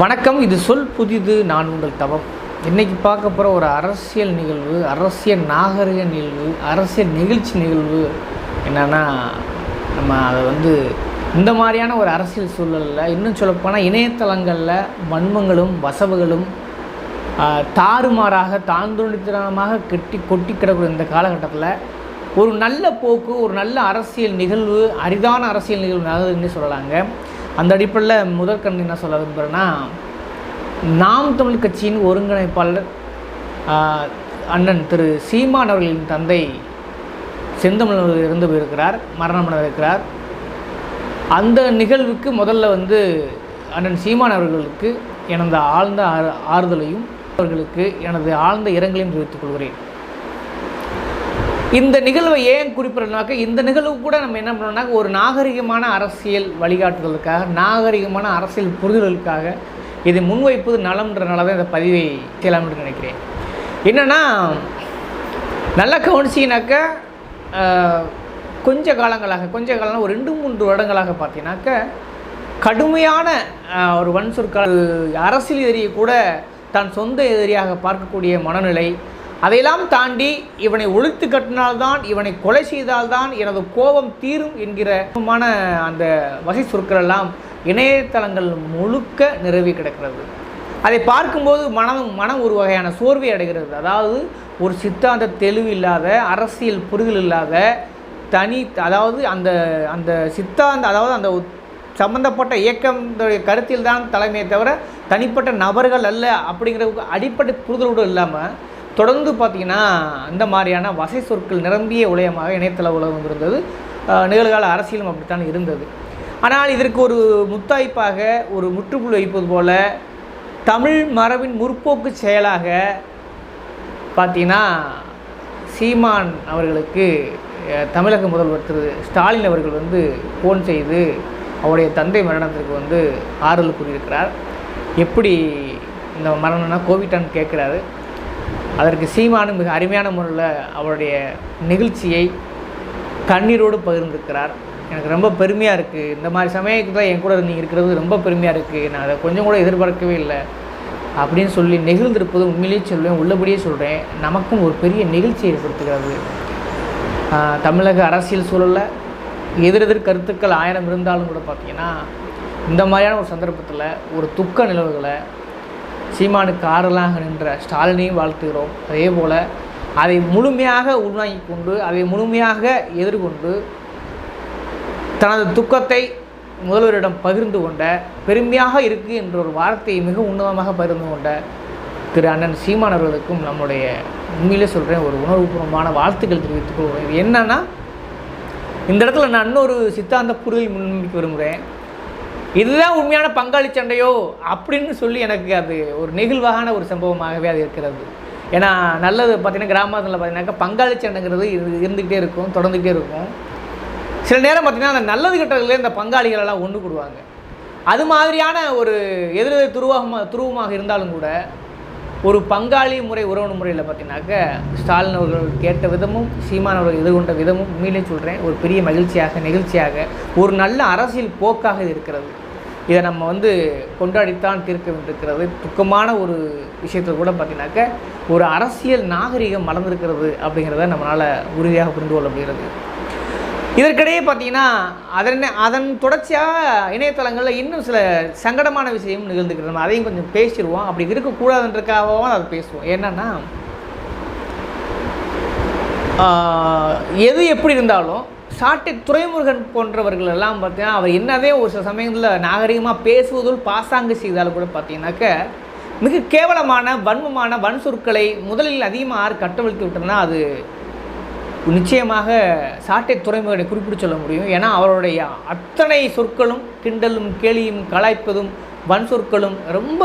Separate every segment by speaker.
Speaker 1: வணக்கம் இது சொல் புதிது நான் உங்கள் தவம். இன்றைக்கி பார்க்க போகிற ஒரு அரசியல் நிகழ்வு அரசியல் நாகரிக நிகழ்வு அரசியல் நிகழ்ச்சி நிகழ்வு. என்னென்னா நம்ம அதை வந்து இந்த மாதிரியான ஒரு அரசியல் சூழலில் இன்னும் சொல்லப்போனால் இணையதளங்களில் வன்மங்களும் வசவுகளும் தாறுமாறாக தாந்தோணித்தனமாக கெட்டி கொட்டி கிடக்கிற இந்த காலகட்டத்தில் ஒரு நல்ல போக்கு ஒரு நல்ல அரசியல் நிகழ்வு அரிதான அரசியல் நிகழ்வு நகர்ன்னு சொல்லலாங்க. அந்த அடிப்படையில் முதற்கண் என்ன சொல்ல விரும்புகிறேன்னா நாம் தமிழ் கட்சியின் ஒருங்கிணைப்பாளர் அண்ணன் திரு சீமான் அவர்களின் தந்தை செந்தமிழ் இருந்து போயிருக்கிறார் போயிருக்கிறார் மரணமடைந்திருக்கிறார் அந்த நிகழ்வுக்கு முதல்ல வந்து அண்ணன் சீமான் அவர்களுக்கு எனது ஆழ்ந்த ஆறு- ஆறுதலையும் அவர்களுக்கு எனது ஆழ்ந்த இரங்கலையும் தெரிவித்துக் கொள்கிறேன். இந்த நிகழ்வை ஏன் குறிப்பிடணும்னாக்க இந்த நிகழ்வு கூட நம்ம என்ன பண்ணோம்னாக்க ஒரு நாகரிகமான அரசியல் வழிகாட்டுதலுக்காக நாகரிகமான அரசியல் புரிதலுக்காக இதை முன்வைப்பது நலம்ன்றனால தான் இந்த பதிவை செய்யலாம் என்று நினைக்கிறேன். என்னென்னா நல்லா கவனிச்சிங்கனாக்க கொஞ்ச காலங்களாக கொஞ்ச காலம் ஒரு ரெண்டு மூன்று வருடங்களாக பார்த்தீங்கன்னாக்க கடுமையான ஒரு வன்சொற்கள் அரசியல் எதிரியை கூட தான் சொந்த எதிரியாக பார்க்கக்கூடிய மனநிலை அதையெல்லாம் தாண்டி இவனை ஒழித்து கட்டினால்தான் இவனை கொலை செய்தால்தான் எனது கோபம் தீரும் என்கிறமான அந்த வகை சொற்கள் எல்லாம் இணையதளங்கள் முழுக்க நிறுவி கிடக்கிறது. அதை பார்க்கும்போது மனம் மனம் ஒரு வகையான சோர்வை அடைகிறது. அதாவது ஒரு சித்தாந்த தெளிவு இல்லாத அரசியல் புரிதல் இல்லாத தனி அதாவது அந்த அந்த சித்தாந்த அதாவது அந்த சம்பந்தப்பட்ட இயக்கம் கருத்தில் தான் தலைமையை தவிர தனிப்பட்ட நபர்கள் அல்ல அப்படிங்கிற அடிப்படை புரிதலோடு இல்லாமல் தொடர்ந்து பார்த்திங்கன்னா இந்த மாதிரியான வசை சொற்கள் நிரம்பிய உலயமாக இணையதள உலகம் இருந்தது. நிகழ்கால அரசியலும் அப்படித்தான் இருந்தது. ஆனால் இதற்கு ஒரு முத்தாய்ப்பாக ஒரு முற்றுப்புள்ளி வைப்பது போல தமிழ் மரபின் முற்போக்கு செயலாக பார்த்திங்கன்னா சீமான் அவர்களுக்கு தமிழக முதல்வர் திரு ஸ்டாலின் அவர்கள் வந்து ஃபோன் செய்து அவருடைய தந்தை மரணத்திற்கு வந்து ஆறுதல் கூறியிருக்கிறார். எப்படி இந்த மரணம்னா கோவிட்டான்னு கேட்குறாரு. அதற்கு சீமானும் மிக அருமையான முறையில் அவருடைய நிகழ்ச்சியை கண்ணீரோடு பகிர்ந்திருக்கிறார். எனக்கு ரொம்ப பெருமையாக இருக்குது இந்த மாதிரி சமயத்தில் என் கூட நீங்கள் இருக்கிறது ரொம்ப பெருமையாக இருக்குது நான் அதை கொஞ்சம் கூட எதிர்பார்க்கவே இல்லை. அப்படின்னு சொல்லி நெகிழ்ந்திருப்பது உண்மையிலேயே சொல்வேன் உள்ளபடியே சொல்கிறேன் நமக்கும் ஒரு பெரிய நிகழ்ச்சி ஏற்படுத்துகிறது. தமிழக அரசியல் சூழலில் எதிரெதிர் கருத்துக்கள் ஆயிரம் இருந்தாலும் கூட பார்த்திங்கன்னா இந்த மாதிரியான ஒரு சந்தர்ப்பத்தில் ஒரு துக்க நிலவுகளை சீமானுக்கு ஆறுதலாக நின்ற ஸ்டாலினையும் வாழ்த்துகிறோம். அதே போல் அதை முழுமையாக உள்வாங்கிக் கொண்டு அதை முழுமையாக எதிர்கொண்டு தனது துக்கத்தை முதல்வரிடம் பகிர்ந்து கொண்ட பெருமையாக இருக்கு என்ற ஒரு வார்த்தையை மிக உன்னதமாக பகிர்ந்து கொண்ட திரு அண்ணன் சீமான் அவர்களுக்கும் நம்முடைய உண்மையிலே சொல்கிறேன் ஒரு உணர்வுபூர்வமான வாழ்த்துக்கள் தெரிவித்துக் கொள்கிறேன். இது என்னன்னா இந்த இடத்துல நான் இன்னொரு சித்தாந்த புரிதல் முன்வைக்க விரும்புகிறேன். இதுதான் உண்மையான பங்காளி சண்டையோ அப்படின்னு சொல்லி எனக்கு அது ஒரு நெகிழ்வான ஒரு சம்பவமாகவே அது இருக்கிறது. ஏன்னா நல்லது பார்த்திங்கன்னா கிராமத்தில் பார்த்தீங்கன்னாக்கா பங்காளி சண்டைங்கிறது இரு- இருந்துக்கிட்டே இருக்கும் தொடர்ந்துக்கிட்டே இருக்கும். சில நேரம் பார்த்தீங்கன்னா அந்த நல்லது கிட்டதுலேயே இந்த பங்காளிகள் எல்லாம் ஒன்று கூடுவாங்க. அது மாதிரியான ஒரு எதிரெதிர் துருவமாக துருவமாக இருந்தாலும் கூட ஒரு பங்காளி முறை உறவு முறையில் பார்த்தீங்கன்னாக்க ஸ்டாலின் அவர்கள் கேட்ட விதமும் சீமான் அவர்கள் எதிர்கொண்ட விதமும் உண்மையிலே சொல்கிறேன் ஒரு பெரிய மகிழ்ச்சியாக நெகிழ்ச்சியாக ஒரு நல்ல அரசியல் போக்காக இது இருக்கிறது. இதை நம்ம வந்து கொண்டாடித்தான் தீர்க்க வேண்டியிருக்கிறது துக்கமான ஒரு விஷயத்தில் கூட பார்த்தீங்கன்னாக்க ஒரு அரசியல் நாகரிகம் மலர்ந்திருக்கிறது அப்படிங்கிறத நம்மளால் உறுதியாக புரிந்து கொள்ள முடிகிறது. இதற்கிடையே பார்த்தீங்கன்னா அதன் அதன் தொடர்ச்சியாக இணையதளங்களில் இன்னும் சில சங்கடமான விஷயம் நிகழ்ந்துக்கிறது நம்ம அதையும் கொஞ்சம் பேசிடுவோம். அப்படி இருக்கக்கூடாதுன்றக்காகவும் அதை பேசுவோம். என்னன்னா எது எப்படி இருந்தாலும் சாட்டை துறைமுருகன் போன்றவர்கள் எல்லாம் பார்த்தீங்கன்னா அவர் என்னதே ஒரு சில சமயங்களில் நாகரிகமாக பேசுவதும் பாசாங்கு செய்தாலும் கூட பார்த்தீங்கன்னாக்க மிக கேவலமான வன்மமான வன் சொற்களை முதலில் அதிகமாக யார் கட்டவிழ்த்து விட்டோம்னா அது நிச்சயமாக சாட்டை துறைமுகனை குறிப்பிட்டு சொல்ல முடியும். ஏன்னா அவருடைய அத்தனை சொற்களும் கிண்டலும் கேலியும் கலாய்ப்பதும் வன் சொற்களும் ரொம்ப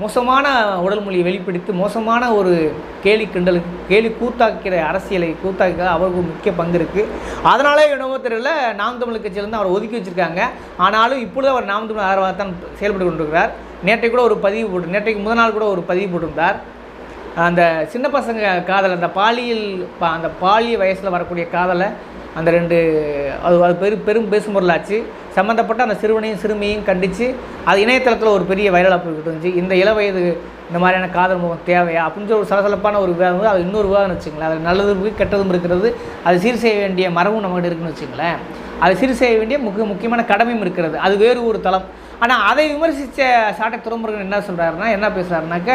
Speaker 1: மோசமான உடல் மொழியை வெளிப்படுத்தி மோசமான ஒரு கேலி கிண்டல் கேலி கூத்தாக்கிற அரசியலை கூத்தாக்க அவருக்கு முக்கிய பங்கு இருக்குது அதனாலே என்னவோ தெரியல நாம் தமிழ் கட்சியிலேருந்து அவரை ஒதுக்கி வச்சுருக்காங்க. ஆனாலும் இப்பொழுது அவர் நாம் தமிழ் ஆதரவாக தான் செயல்பட்டு கொண்டிருக்கிறார். நேற்றைக்கு கூட ஒரு பதிவு போட்டு நேற்றைக்கு முதல் நாள் கூட ஒரு பதிவு போட்டிருந்தார். அந்த சின்ன பசங்க காதல் அந்த பாலியல் பா- அந்த பாலிய வயசில் வரக்கூடிய காதலை அந்த ரெண்டு அது அது பெரு பெரும் பேசும் பொருளாச்சு சம்மந்தப்பட்ட அந்த சிறுவனையும் சிறுமியையும் கண்டித்து அது இணையதளத்தில் ஒரு பெரிய வைரலாக போய்கிட்டு இருந்துச்சு. இந்த இள வயது இந்த மாதிரியான காதல் முகம் தேவையா? அப்படின்னு சொல்லி ஒரு சலசலப்பான ஒரு விவாதம் அது இன்னொரு விவாதம் வச்சுங்களேன் அது நல்லதும் இருக்குது கெட்டதும் இருக்கிறது. அது சீர் செய்ய வேண்டிய மரபும் நம்மகிட்ட இருக்குன்னு வச்சுங்களேன் அது சீர் செய்ய வேண்டிய முக்கிய முக்கியமான கடமையும் இருக்கிறது. அது வேறு ஒரு தளம். ஆனால் அதை விமர்சித்த சாட்டை துறமுருகன் என்ன சொல்கிறாருன்னா என்ன பேசுகிறாருனாக்க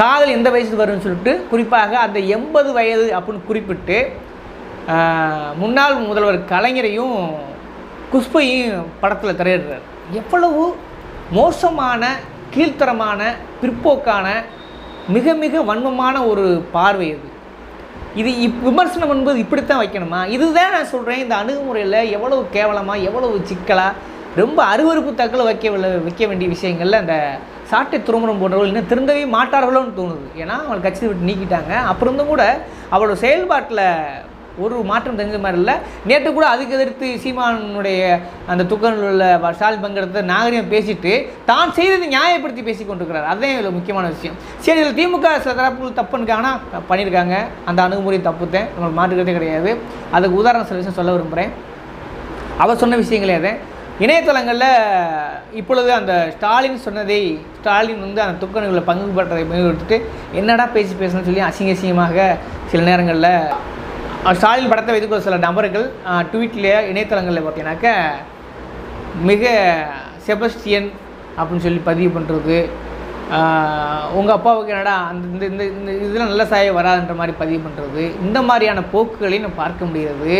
Speaker 1: காதல் எந்த வயசு வரும்னு சொல்லிட்டு குறிப்பாக அந்த எண்பது வயது அப்படின்னு குறிப்பிட்டு முன்னாள் முதல்வர் கலைஞரையும் குஷ்பையும் படத்தில் திரையிடுறார். எவ்வளவு மோசமான கீழ்த்தரமான பிற்போக்கான மிக மிக வன்மமான ஒரு பார்வை இது. இது இப் விமர்சனம் என்பது இப்படித்தான் வைக்கணுமா? இதுதான் நான் சொல்கிறேன் இந்த அணுகுமுறையில் எவ்வளவு கேவலமாக எவ்வளவு சிக்கலாக ரொம்ப அருவருப்பு தக்கல வைக்க வைக்க வேண்டிய விஷயங்களில் அந்த சாட்டை திருமணம் போன்றவர்கள் இன்னும் திருந்தவே மாட்டார்களோன்னு தோணுது. ஏன்னா அவங்களை கட்சி விட்டு நீக்கிட்டாங்க. அப்புறம் கூட அவளோட செயல்பாட்டில் ஒரு மாற்றம் தெரிஞ்ச மாதிரி இல்லை. நேற்று கூட அதுக்கு எதிர்த்து சீமானுடைய அந்த துக்கனில் உள்ள வ- ஸ்டாலின் பங்கெடுத்த நாகரிகம் பேசிட்டு தான் செய்ததை நியாயப்படுத்தி பேசி கொண்டிருக்கிறார். அதுதான் இதில் முக்கியமான விஷயம். சரி இதில் திமுக சில தரப்புகள் தப்புன்னுக்காங்கன்னா பண்ணியிருக்காங்க. அந்த அணுகுமுறை தப்புத்தேன். நம்மளுக்கு மாற்றுக்கிறதே கிடையாது. அதுக்கு உதாரணம் சில விஷயம் சொல்ல விரும்புகிறேன். அவர் சொன்ன விஷயங்களே அது. இணையதளங்களில் இப்பொழுது அந்த ஸ்டாலின் சொன்னதை ஸ்டாலின் வந்து அந்த துக்கணுகளை பங்கு பெற்றதை எடுத்துட்டு என்னடா பேசி பேசணும்னு சொல்லி அசிங்க அசிங்கமாக சில நேரங்களில் ஸ்டாலின் படத்தை வைத்துக்கொள்ள சில நபர்கள் ட்வீட்லேயே இணையதளங்களில் பார்த்தீங்கன்னாக்க மிக செபஸ்டியன் அப்படின்னு சொல்லி பதிவு பண்ணுறது உங்கள் அப்பாவுக்கு என்னடா அந்த இந்த இந்த இந்த இதெல்லாம் நல்ல சாய வராதுன்ற மாதிரி பதிவு பண்ணுறது இந்த மாதிரியான போக்குகளை நம்ம பார்க்க முடிகிறது.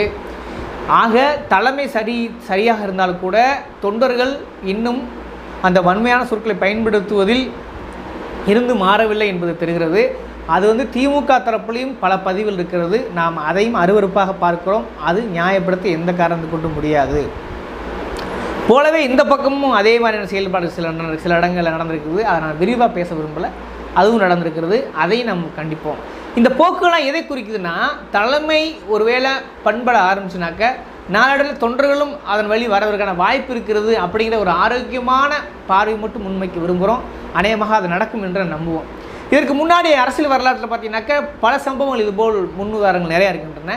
Speaker 1: ஆக தலைமை சரி சரியாக இருந்தாலும் கூட தொண்டர்கள் இன்னும் அந்த வன்மையான சொற்களை பயன்படுத்துவதில் இருந்து மாறவில்லை என்பது தெரிகிறது. அது வந்து திமுக தரப்புலையும் பல பதிவுகள் இருக்கிறது. நாம் அதையும் அருவருப்பாக பார்க்கிறோம். அது நியாயப்படுத்த எந்த காரணத்தை கொண்டும் முடியாது. போலவே இந்த பக்கமும் அதே மாதிரியான செயல்பாடு சில சில இடங்களில் நடந்திருக்குது. அதை நான் விரிவாக பேச விரும்பலை. அதுவும் நடந்திருக்கிறது. அதையும் நம்ம கண்டிப்போம். இந்த போக்குகள்லாம் எதை குறிக்குதுன்னா தலைமை ஒருவேளை பண்பட ஆரம்பிச்சுனாக்க நாளடைவில் தொண்டர்களும் அதன் வழி வரவதற்கான வாய்ப்பு இருக்கிறது அப்படிங்கிற ஒரு ஆரோக்கியமான பார்வை மட்டும் முன்வைக்க விரும்புகிறோம். அநேகமாக அது நடக்கும் என்று நம்புவோம். இதற்கு முன்னாடி அரசியல் வரலாற்றில் பார்த்தீங்கன்னாக்க பல சம்பவங்கள் இதுபோல் முன்னுதாரணங்கள் நிறையா இருக்கின்றன.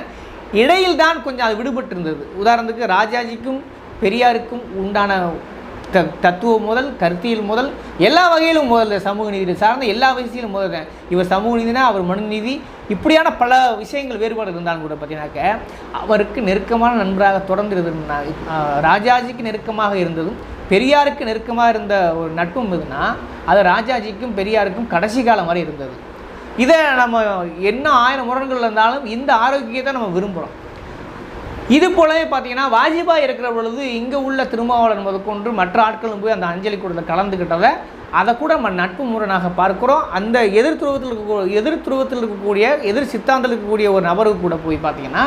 Speaker 1: இடையில் தான் கொஞ்சம் அது விடுபட்டு இருந்தது உதாரணத்துக்கு ராஜாஜிக்கும் பெரியாருக்கும் உண்டான த தத்துவம் முதல் கருத்தியல் முதல் எல்லா வகையிலும் முதல்ல சமூக நீதி சார்ந்த எல்லா விஷயத்திலும் முதல்ல இவர் சமூக நீதினா அவர் மனுநீதி இப்படியான பல விஷயங்கள் வேறுபாடு இருந்தாலும் கூட பார்த்தீங்கன்னாக்க அவருக்கு நெருக்கமான நண்பராக தொடர்ந்து இருந்தா ராஜாஜிக்கு நெருக்கமாக இருந்ததும் பெரியாருக்கு நெருக்கமாக இருந்த ஒரு நட்பும் இதுனா அது ராஜாஜிக்கும் பெரியாருக்கும் கடைசி காலம் வரை இருந்தது. இதை நம்ம என்ன ஆயிரம் முரண்கள் இருந்தாலும் இந்த ஆரோக்கியத்தை நம்ம விரும்புகிறோம் இது போலவே பார்த்தீங்கன்னா வாஜ்பாய் இருக்கிற பொழுது இங்கே உள்ள திருமாவளவன் முதற்கொண்டு மற்ற ஆட்களும் போய் அந்த அஞ்சலி கூட்டத்தில் கலந்துக்கிட்டதை அதை கூட நம்ம நட்பு முரணாக பார்க்குறோம். அந்த எதிர் துருவத்தில் இருக்க எதிர் துருவத்தில் இருக்கக்கூடிய எதிர் சித்தாந்தத்தில் இருக்கக்கூடிய ஒரு நபருக்கு கூட போய் பார்த்தீங்கன்னா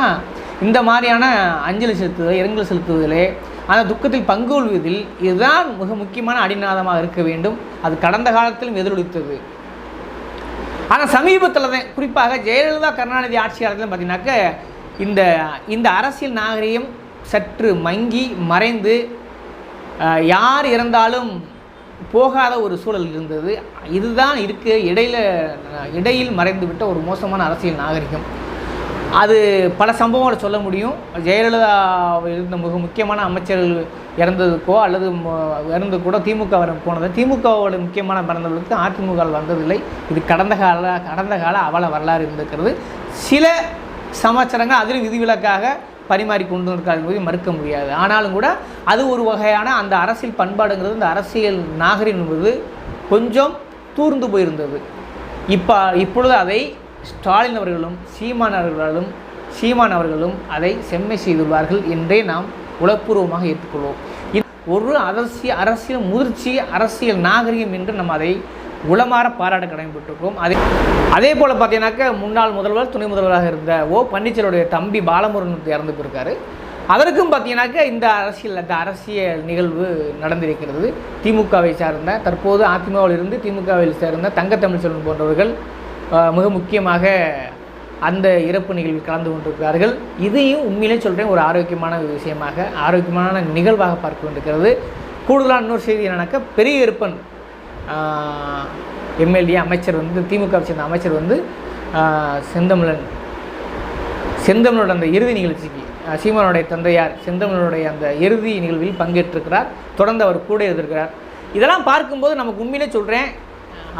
Speaker 1: இந்த மாதிரியான அஞ்சலி செலுத்துதல் இரங்கல் செலுத்துதலே அந்த துக்கத்தில் பங்கு கொள்வதில் இதுதான் மிக முக்கியமான அடிநாதமாக இருக்க வேண்டும். அது கடந்த காலத்திலும் எதிரொலித்தது. ஆனால் சமீபத்தில் தான் குறிப்பாக ஜெயலலிதா கருணாநிதி ஆட்சி காலத்தில் பார்த்தீங்கன்னாக்க இந்த இந்த அரசியல் நாகரிகம் சற்று மங்கி மறைந்து யார் இறந்தாலும் போகாத ஒரு சூழல் இருந்தது. இதுதான் இருக்க இடையில் இடையில் மறைந்து விட்ட ஒரு மோசமான அரசியல் நாகரிகம். அது பல சம்பவங்களை சொல்ல முடியும். ஜெயலலிதா இருந்த மிக முக்கியமான அமைச்சர்கள் இறந்ததுக்கோ அல்லது இறந்து கூட திமுக வர போனது. திமுகவோட முக்கியமான மறந்தவர்களுக்கு அதிமுக வந்ததில்லை. இது கடந்த கால கடந்த கால அவல வரலாறு இருந்திருக்கிறது. சில சமாச்சாரங்கள் அதிலும் விதிவிலக்காக பரிமாறி கொண்டு இருக்காது போய் மறுக்க முடியாது. ஆனாலும் கூட அது ஒரு வகையான அந்த அரசியல் பண்பாடுங்கிறது இந்த அரசியல் நாகரிகம் என்பது கொஞ்சம் தூர்ந்து போயிருந்தது. இப்போ இப்பொழுது அதை ஸ்டாலின் அவர்களும் சீமான் அவர்களும் சீமான் அவர்களும் அதை செம்மை செய்துள்ளார்கள் என்றே நாம் உளப்பூர்வமாக ஏற்றுக்கொள்வோம். இது ஒரு அரசிய அரசியல் முதிர்ச்சி அரசியல் நாகரிகம் என்று நம்ம அதை உளமாற பாராட்ட கடமைப்பட்டிருக்கோம் அதே அதே போல் பார்த்தீங்கன்னாக்க முன்னாள் முதல்வர் துணை முதல்வராக இருந்த ஓ பன்னீர்செல்வருடைய தம்பி பாலமுருகன் இறந்து போயிருக்காரு அதற்கும் பார்த்தீங்கன்னாக்க இந்த அரசியல் அந்த அரசியல் நிகழ்வு நடந்திருக்கிறது. திமுகவை சார்ந்த தற்போது அதிமுகவில் இருந்து திமுகவில் சேர்ந்த தங்கத்தமிழ் செல்வன் போன்றவர்கள் மிக முக்கியமாக அந்த இறப்பு நிகழ்வில் கலந்து கொண்டிருக்கிறார்கள். இதையும் உண்மையிலே சொல்கிறேன் ஒரு ஆரோக்கியமான விஷயமாக ஆரோக்கியமான நிகழ்வாக பார்க்க கொண்டிருக்கிறது. கூடுதலாக இன்னொரு செய்தி என்னன்னாக்கா பெரிய இருப்பன் எம்எல்ஏ அமைச்சர் வந்து திமுக சேர்ந்த அமைச்சர் வந்து செந்தமிழன். செந்தமிழோட அந்த இறுதி நிகழ்ச்சிக்கு சீமானுடைய தந்தையார் செந்தமிழனுடைய அந்த இறுதி நிகழ்வில் பங்கேற்றிருக்கிறார். தொடர்ந்து அவர் கூட இருந்திருக்கிறார். இதெல்லாம் பார்க்கும்போது நமக்கு உண்மையிலே சொல்கிறேன்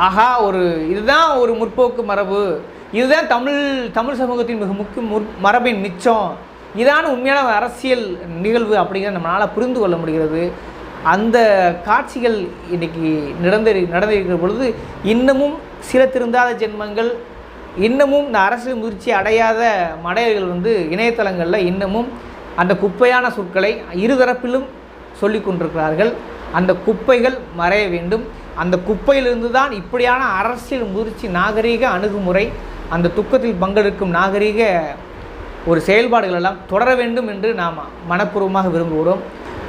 Speaker 1: ஆகா ஒரு இதுதான் ஒரு முற்போக்கு மரபு. இதுதான் தமிழ் தமிழ் சமூகத்தின் மிக முக்கிய முற் மரபின் மிச்சம். இதான உண்மையான அரசியல் நிகழ்வு அப்படிங்கிறத நம்மளால் புரிந்து கொள்ள முடிகிறது. அந்த காட்சிகள் இன்னைக்கு நடந்து நடந்திருக்கிற பொழுது இன்னமும் சில திருந்தாத ஜென்மங்கள் இன்னமும் இந்த அரசியல் முதிர்ச்சி அடையாத மடையர்கள் வந்து இணையதளங்களில் இன்னமும் அந்த குப்பையான சொற்களை இருதரப்பிலும் சொல்லி கொண்டிருக்கிறார்கள். அந்த குப்பைகள் மறைய வேண்டும். அந்த குப்பையிலிருந்து தான் இப்படியான அரசியல் முதிர்ச்சி நாகரீக அணுகுமுறை அந்த துக்கத்தில் பங்கெடுக்கும் நாகரீக ஒரு செயல்பாடுகள் எல்லாம் தொடர வேண்டும் என்று நாம் மனப்பூர்வமாக விரும்புகிறோம்.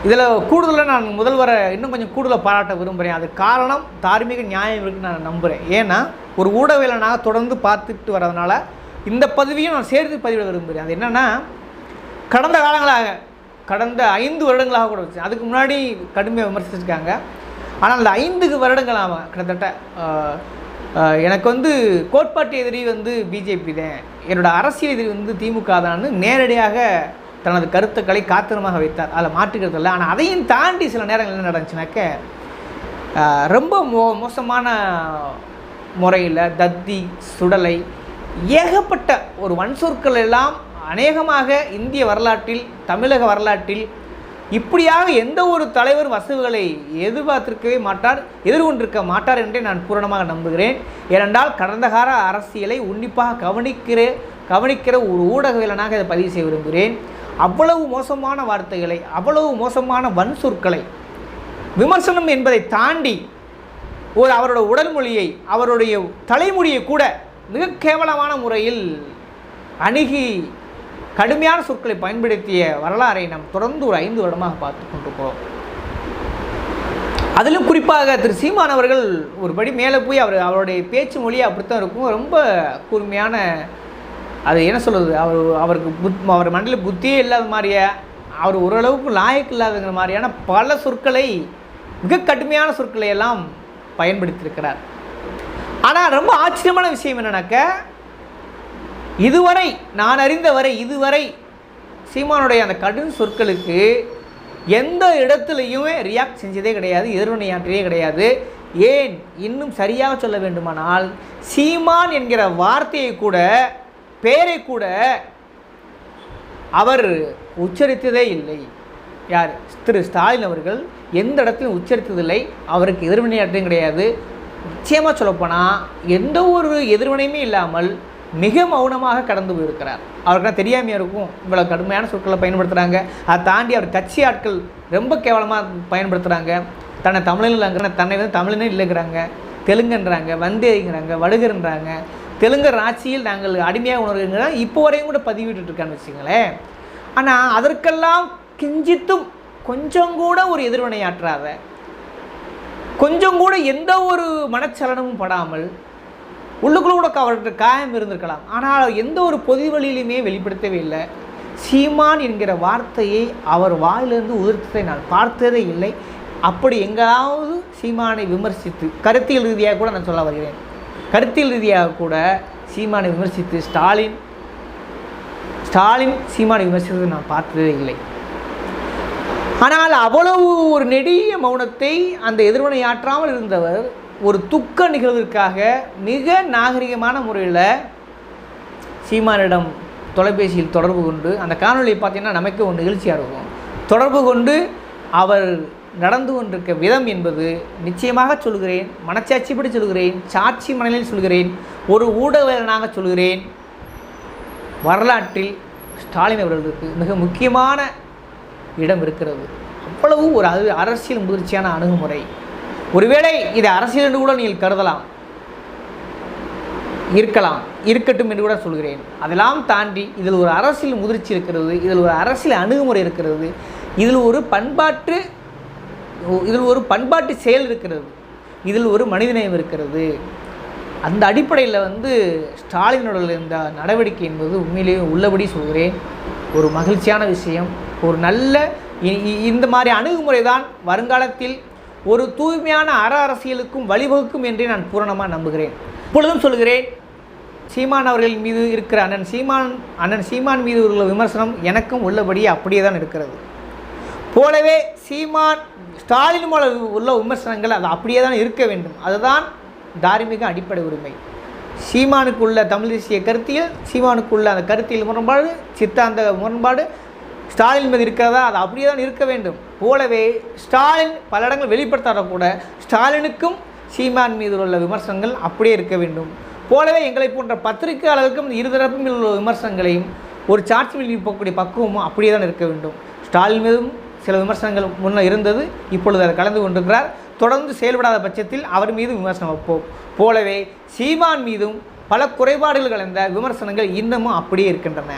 Speaker 1: இதில் கூடுதலாக நான் முதல்வரை இன்னும் கொஞ்சம் கூடுதலாக பாராட்ட விரும்புகிறேன். அது காரணம் தார்மீக நியாயம் இருக்குன்னு நான் நம்புகிறேன். ஏன்னா ஒரு ஊடகவியலனாக தொடர்ந்து பார்த்துட்டு வரதுனால இந்த பதவியும் நான் சேர்த்து பதிவிட விரும்புகிறேன். அது என்னென்னா கடந்த காலங்களாக கடந்த ஐந்து வருடங்களாக கூட வச்சு அதுக்கு முன்னாடி கடுமையாக விமர்சிச்சிருக்காங்க. ஆனால் அந்த ஐந்து வருடங்களாக கிட்டத்தட்ட எனக்கு வந்து கோட்பாட்டு எதிரி வந்து பிஜேபி தான். என்னோட அரசியல் எதிரி வந்து திமுக தான்னு நேரடியாக தனது கருத்துக்களை காத்திரமாக வைத்தார். அதில் மாற்றுக்கிறது இல்லை. ஆனால் அதையும் தாண்டி சில நேரங்கள் என்ன நடந்துச்சுனாக்க ரொம்ப மோ மோசமான முறையில் தத்தி சுடலை ஏகப்பட்ட ஒரு வன்சொற்கள் எல்லாம் அநேகமாக இந்திய வரலாற்றில் தமிழக வரலாற்றில் இப்படியாக எந்த ஒரு தலைவர் வசவுகளை எதிர்பார்த்திருக்கவே மாட்டார் எதிர்கொண்டிருக்க மாட்டார் என்றே நான் பூரணமாக நம்புகிறேன். ஏனென்றால் கடந்த கால அரசியலை உன்னிப்பாக கவனிக்கிற கவனிக்கிற ஒரு ஊடகவியலனாக இதை பதிவு செய்ய விரும்புகிறேன். அவ்வளவு மோசமான வார்த்தைகளை அவ்வளவு மோசமான வன் சொற்களை விமர்சனம் என்பதை தாண்டி ஒரு அவரோட உடல் மொழியை அவருடைய தலைமொழியை கூட மிக கேவலமான முறையில் அணுகி கடுமையான சொற்களை பயன்படுத்திய வரலாறை நாம் தொடர்ந்து ஒரு ஐந்து வருடமாக பார்த்து கொண்டிருக்கிறோம். அதிலும் குறிப்பாக திரு சீமான் அவர்கள் ஒரு படி மேலே போய் அவர் அவருடைய பேச்சு மொழி அப்படித்தான் இருக்கும். ரொம்ப கூர்மையான அது என்ன சொல்கிறது அவர் அவருக்கு புத் அவர் மண்டல புத்தியே இல்லாத மாதிரியே அவர் ஓரளவுக்கு லாயக்கு இல்லாதங்கிற மாதிரியான பல சொற்களை மிக கடுமையான சொற்களை எல்லாம் பயன்படுத்தியிருக்கிறார். ஆனால் ரொம்ப ஆச்சரியமான விஷயம் என்னன்னாக்க இதுவரை நான் அறிந்த வரை இதுவரை சீமானுடைய அந்த கடும் சொற்களுக்கு எந்த இடத்துலையுமே ரியாக்ட் செஞ்சதே கிடையாது எதிர்வினையாற்றியே கிடையாது. ஏன்? இன்னும் சரியாக சொல்ல வேண்டுமானால் சீமான் என்கிற வார்த்தையை கூட பெயரை கூட அவர் உச்சரித்ததே இல்லை. யார்? திரு ஸ்டாலின் அவர்கள் எந்த இடத்துலையும் உச்சரித்ததில்லை. அவருக்கு எதிர்வினையாற்றும் கிடையாது. நிச்சயமாக சொல்லப்போனால் எந்த ஒரு எதிர்வினையுமே இல்லாமல் மிக மௌனமாக கடந்து போயிருக்கிறார். அவருக்கெல்லாம் தெரியாமையாக இருக்கும் இவ்வளோ கடுமையான சொற்களை பயன்படுத்துகிறாங்க அதை தாண்டி அவர் கட்சி ஆட்கள் ரொம்ப கேவலமாக பயன்படுத்துகிறாங்க தன்னை தமிழில் தன்னை வந்து தமிழனே இல்லைங்கிறாங்க. தெலுங்குன்றாங்க வந்தேங்கிறாங்க வடுகர்ன்றாங்க. தெலுங்கு ராட்சியில் நாங்கள் அடிமையாக உணர்கிற இப்போ வரையும் கூட பதிவிட்டு இருக்கான்னு வச்சுங்களேன் ஆனால் அதற்கெல்லாம் கிஞ்சித்தும் கொஞ்சம் கூட ஒரு எதிர்வினையாற்றாத கொஞ்சம் கூட எந்த ஒரு மனச்சலனமும் படாமல் உள்ளுக்குள்ள கூட அவர்கிட்ட காயம் இருந்திருக்கலாம். ஆனால் எந்த ஒரு பொது வழியிலுமே வெளிப்படுத்தவே இல்லை. சீமான் என்கிற வார்த்தையை அவர் வாயிலிருந்து உதிர்த்ததை நான் பார்த்ததே இல்லை. அப்படி எங்காவது சீமானை விமர்சித்து கருத்தியல் ரீதியாக கூட நான் சொல்ல வருகிறேன். கருத்தியல் ரீதியாக கூட சீமானை விமர்சித்து ஸ்டாலின் ஸ்டாலின் சீமானை விமர்சித்தது நான் பார்த்ததே இல்லை. ஆனால் அவ்வளவு ஒரு நெடிய மௌனத்தை அந்த எதிர்வினையாற்றாமல் இருந்தவர் ஒரு துக்க நிகழ்விற்காக மிக நாகரிகமான முறையில் சீமானிடம் தொலைபேசியில் தொடர்பு கொண்டு அந்த காணொலியை பார்த்தீங்கன்னா நமக்கு ஒரு நிகழ்ச்சியாக இருக்கும். தொடர்பு கொண்டு அவர் நடந்து கொண்டிருக்க விதம் என்பது நிச்சயமாக சொல்கிறேன் மனச்சாட்சிப்படி சொல்கிறேன் சாட்சி மனநிலையில் சொல்கிறேன் ஒரு ஊடகவியலனாக சொல்கிறேன் வரலாற்றில் ஸ்டாலின் அவர்களுக்கு மிக முக்கியமான இடம் இருக்கிறது. அவ்வளவு ஒரு அது அரசியல் முதிர்ச்சியான அணுகுமுறை. ஒருவேளை இது அரசியல் என்று கூட நீங்கள் கருதலாம். இருக்கலாம். இருக்கட்டும் என்று கூட சொல்கிறேன். அதெல்லாம் தாண்டி இதில் ஒரு அரசியல் முதிர்ச்சி இருக்கிறது இதில் ஒரு அரசியல் அணுகுமுறை இருக்கிறது இதில் ஒரு பண்பாட்டு இதில் ஒரு பண்பாட்டு செயல் இருக்கிறது இதில் ஒரு மனிதநேயம் இருக்கிறது. அந்த அடிப்படையில் வந்து ஸ்டாலினோட இந்த நடவடிக்கை என்பது உண்மையிலேயே உள்ளபடி சொல்கிறேன். ஒரு மகிழ்ச்சியான விஷயம். ஒரு நல்ல இந்த மாதிரி அணுகுமுறை தான் வருங்காலத்தில் ஒரு தூய்மையான அற அரசியலுக்கும் வழிவகுக்கும் என்றே நான் பூரணமாக நம்புகிறேன். இப்பொழுதும் சொல்கிறேன் சீமான் அவர்கள் மீது இருக்கிற அண்ணன் சீமான் அண்ணன் சீமான் மீது உள்ள விமர்சனம் எனக்கும் உள்ளபடியே அப்படியே தான் இருக்கிறது. போலவே சீமான் ஸ்டாலின் மூலம் உள்ள விமர்சனங்கள் அது அப்படியே தான் இருக்க வேண்டும். அதுதான் தார்மீக அடிப்படை உரிமை. சீமானுக்குள்ள தமிழ் தேசிய கருத்தியல் சீமானுக்குள்ள அந்த கருத்தியல் முரண்பாடு சித்தாந்த முரண்பாடு ஸ்டாலின் மீது இருக்கிறதா? அது அப்படியே தான் இருக்க வேண்டும். போலவே ஸ்டாலின் பல இடங்கள் வெளிப்படுத்தாத கூட ஸ்டாலினுக்கும் சீமான் மீது உள்ள விமர்சனங்கள் அப்படியே இருக்க வேண்டும். போலவே எங்களை போன்ற பத்திரிகையாளர்களுக்கும் இருதரப்பும் உள்ள விமர்சனங்களையும் ஒரு சார்ஜ் வெளியே போகக்கூடிய பக்குவமும் அப்படியே தான் இருக்க வேண்டும். ஸ்டாலின் மீதும் சில விமர்சனங்கள் முன்ன இருந்தது இப்பொழுது அதை கலந்து கொண்டிருக்கிறார். தொடர்ந்து செயல்படாத பட்சத்தில் அவர் மீது விமர்சனம் வைப்போம். போலவே சீமான் மீதும் பல குறைபாடுகள் கலந்த விமர்சனங்கள் இன்னமும் அப்படியே இருக்கின்றன.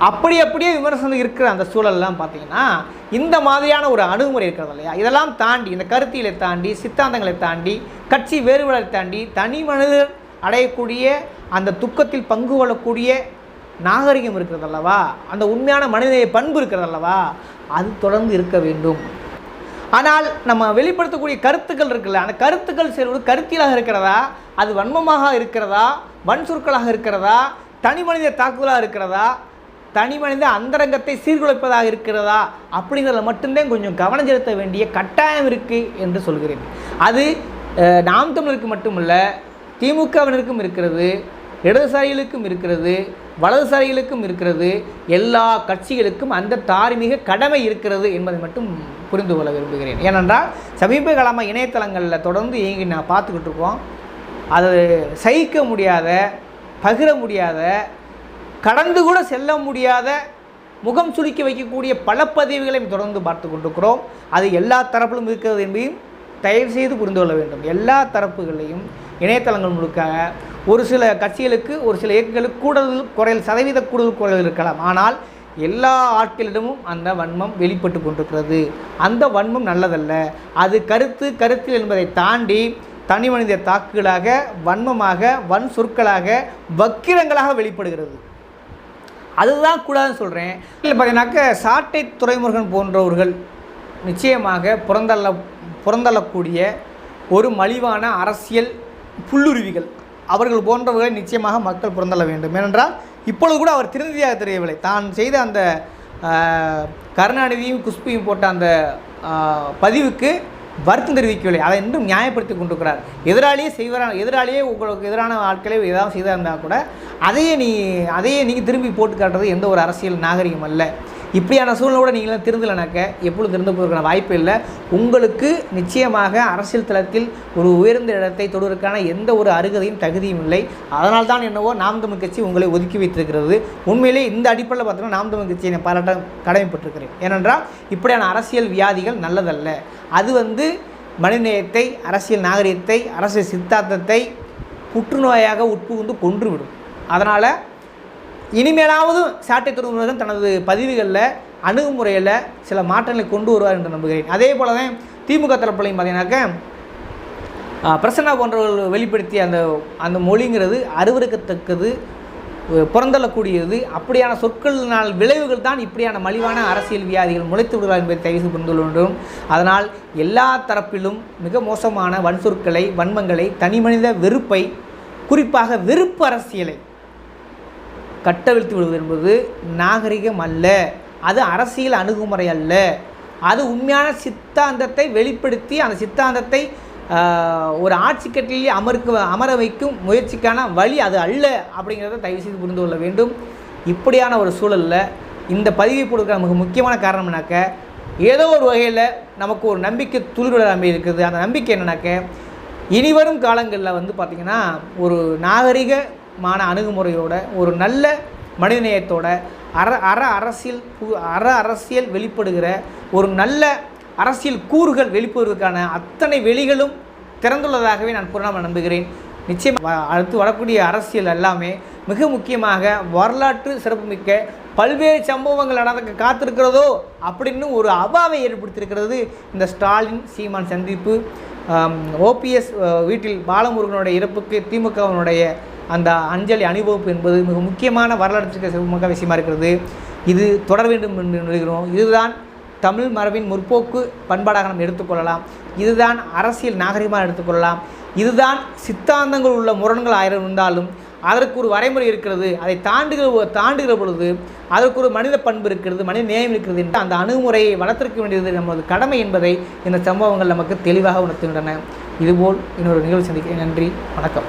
Speaker 1: அப்படி அப்படியே விமர்சனம் இருக்கிற அந்த சூழல்லாம் பார்த்தீங்கன்னா இந்த மாதிரியான ஒரு அணுகுமுறை இருக்கிறது இல்லையா? இதெல்லாம் தாண்டி இந்த கருத்தியலை தாண்டி சித்தாந்தங்களை தாண்டி கட்சி வேறுபாடுகளை தாண்டி தனி மனிதர் அடையக்கூடிய அந்த துக்கத்தில் பங்கு கொள்ளக்கூடிய நாகரிகம் இருக்கிறது அல்லவா? அந்த உண்மையான மனிதநேய பண்பு இருக்கிறது அல்லவா? அது தொடர்ந்து இருக்க வேண்டும். ஆனால் நம்ம வெளிப்படுத்தக்கூடிய கருத்துக்கள் இருக்குல்ல அந்த கருத்துக்கள் செல்வது கருத்தியலாக இருக்கிறதா? அது வன்மமாக இருக்கிறதா? வன்சொற்களாக இருக்கிறதா? தனி மனித தாக்குதலாக இருக்கிறதா? தனி மனித அந்தரங்கத்தை சீர்குலைப்பதாக இருக்கிறதா அப்படிங்கிறத மட்டும்தான் கொஞ்சம் கவனம் செலுத்த வேண்டிய கட்டாயம் இருக்குது என்று சொல்கிறேன். அது நாம் தமிழருக்கு மட்டுமல்ல திமுகவினருக்கும் இருக்கிறது இடதுசாரிகளுக்கும் இருக்கிறது வலதுசாரிகளுக்கும் இருக்கிறது எல்லா கட்சிகளுக்கும் அந்த தார்மீக கடமை இருக்கிறது என்பதை மட்டும் புரிந்து கொள்ள விரும்புகிறேன். ஏனென்றால் சமீப காலமாக இணையதளங்களில் தொடர்ந்து இயங்கி நான் பார்த்துக்கிட்டு இருக்கோம். அது சகிக்க முடியாத பகிர முடியாத கடந்து கூட செல்ல முடியாத முகம் சுருக்கி வைக்கக்கூடிய பல பதிவுகளையும் தொடர்ந்து பார்த்து கொண்டிருக்கிறோம். அது எல்லா தரப்பிலும் இருக்கிறது என்பதையும் தயவு செய்து புரிந்து கொள்ள வேண்டும். எல்லா தரப்புகளையும் இணையதளங்கள் முழுக்க ஒரு சில கட்சிகளுக்கு ஒரு சில இயக்கங்களுக்கு கூடுதல் குறையல் சதவீத கூடுதல் குறைகள் இருக்கலாம். ஆனால் எல்லா ஆட்களிடமும் அந்த வன்மம் வெளிப்பட்டு கொண்டிருக்கிறது. அந்த வன்மம் நல்லதல்ல. அது கருத்து கருத்தில் என்பதை தாண்டி தனி மனித தாக்குகளாக வன்மமாக வன் சொற்களாக வக்கிரங்களாக வெளிப்படுகிறது. அதுதான் கூடாதுன்னு சொல்கிறேன் இல்லை பார்த்தீங்கன்னாக்க சாட்டை துறைமுருகன் போன்றவர்கள் நிச்சயமாக புறந்தள்ள புறந்தள்ளக்கூடிய ஒரு மலிவான அரசியல் புல்லுருவிகள். அவர்கள் போன்றவர்களை நிச்சயமாக மக்கள் புறந்தள்ள வேண்டும். ஏனென்றால் இப்பொழுது கூட அவர் திருநதியாக தெரியவில்லை. தான் செய்த அந்த கருணாநிதியும் குஷ்பியும் போட்ட அந்த பதிவுக்கு வருத்தம் தெரிவிக்கவில்லை. அதை இன்னும் நியாயப்படுத்தி கொண்டிருக்கிறார். எதிராளியே செய்வரான எதிராளியே உங்களுக்கு எதிரான ஆட்களை ஏதாவது செய்திருந்தால் கூட அதையே நீ அதையே நீங்கள் திரும்பி போட்டு காட்டுறது எந்த ஒரு அரசியல் நாகரிகம் அல்ல. இப்படியான சூழ்நிலை நீங்களாம் திருந்தலைனாக்க எப்பொழுது திருந்த போவதற்கான வாய்ப்பு இல்லை. உங்களுக்கு நிச்சயமாக அரசியல் தளத்தில் ஒரு உயர்ந்த இடத்தை தொடுவதற்கான எந்த ஒரு அருகதையும் தகுதியும் இல்லை. அதனால் தான் என்னவோ நாம் தமிழ் கட்சி உங்களை ஒதுக்கி வைத்திருக்கிறது. உண்மையிலே இந்த அடிப்படையில் பார்த்தோன்னா நாம் தமிழ் கட்சியை நான் பாராட்ட கடமைப்பட்டிருக்கிறேன். ஏனென்றால் இப்படியான அரசியல் வியாதிகள் நல்லதல்ல. அது வந்து மனிதநேயத்தை அரசியல் நாகரிகத்தை அரசியல் சித்தாந்தத்தை புற்றுநோயாக உட்புகுந்து கொன்றுவிடும். அதனால் இனிமேலாவது சாட்டை துறைமுருகன் தனது பதிவுகளில் அணுகுமுறையில் சில மாற்றங்களை கொண்டு வருவார் என்று நம்புகிறேன். அதே போல தான் திமுக தரப்புலையும் பார்த்தீங்கன்னாக்க பிரசன்னா போன்றவர்கள் வெளிப்படுத்திய அந்த அந்த மொழிங்கிறது அருவருக்கத்தக்கது புறந்தள்ளக்கூடியது. அப்படியான சொற்களினால் விளைவுகள் தான் இப்படியான மலிவான அரசியல் வியாதிகள் முளைத்து விடுவார் என்பதை தயவு புரிந்து வேண்டும். அதனால் எல்லா தரப்பிலும் மிக மோசமான வன்சொற்களை வன்மங்களை தனிமனித வெறுப்பை குறிப்பாக வெறுப்பு அரசியலை கட்டவிழ்த்து விடுவது என்பது நாகரிகம் அல்ல. அது அரசியல் அணுகுமுறை அல்ல. அது உண்மையான சித்தாந்தத்தை வெளிப்படுத்தி அந்த சித்தாந்தத்தை ஒரு ஆட்சி கட்டிலே அமர்க்க அமர வைக்கும் முயற்சிக்கான வழி அது அல்ல அப்படிங்கிறத தயவு செய்து புரிந்து கொள்ள வேண்டும். இப்படியான ஒரு சூழலில் இந்த பதிவை கொடுக்குற மிக முக்கியமான காரணம் என்னன்னாக்க ஏதோ ஒரு வகையில் நமக்கு ஒரு நம்பிக்கை துளிர்விட இருக்குது அந்த நம்பிக்கை என்னன்னாக்க இனிவரும் காலங்களில் வந்து பார்த்திங்கன்னா ஒரு நாகரிக மான அணுகுமுறையோட ஒரு நல்ல மனிதநேயத்தோட அற அற அரசியல் அற அரசியல் வெளிப்படுகிற ஒரு நல்ல அரசியல் கூறுகள் வெளிப்படுவதற்கான அத்தனை வெளிகளும் திறந்துள்ளதாகவே நான் பூர்ணமாக நம்புகிறேன். நிச்சயம் அடுத்து வரக்கூடிய அரசியல் எல்லாமே மிக முக்கியமாக வரலாற்று சிறப்புமிக்க பல்வேறு சம்பவங்கள் நடக்க காத்திருக்கிறதோ அப்படின்னு ஒரு அபாவை ஏற்படுத்தியிருக்கிறது இந்த ஸ்டாலின் சீமான் சந்திப்பு. ஓபிஎஸ் வீட்டில் பாலமுருகனுடைய இறப்புக்கு திமுகவினுடைய அந்த அஞ்சலி அணிவகுப்பு என்பது மிக முக்கியமான வரலாற்றுக்கு சிறப்புமிக்க விஷயமாக இருக்கிறது. இது தொடர வேண்டும் என்று நினைக்கிறோம். இதுதான் தமிழ் மரபின் முற்போக்கு பண்பாடாக நாம் எடுத்துக்கொள்ளலாம் இதுதான் அரசியல் நாகரிகமாக எடுத்துக்கொள்ளலாம் இதுதான் சித்தாந்தங்கள் உள்ள முரண்கள் ஆயிரம் இருந்தாலும் அதற்கு ஒரு வரைமுறை இருக்கிறது. அதை தாண்டுகிற தாண்டுகிற பொழுது அதற்கு ஒரு மனித பண்பு இருக்கிறது மனித நேயம் இருக்கிறது என்று அந்த அணுகுமுறையை வளர்த்திருக்க வேண்டியது நமது கடமை என்பதை இந்த சம்பவங்கள் நமக்கு தெளிவாக உணர்த்துகின்றன. இதுபோல் இன்னொரு நிகழ்வு சந்திக்கிறேன். நன்றி. வணக்கம்.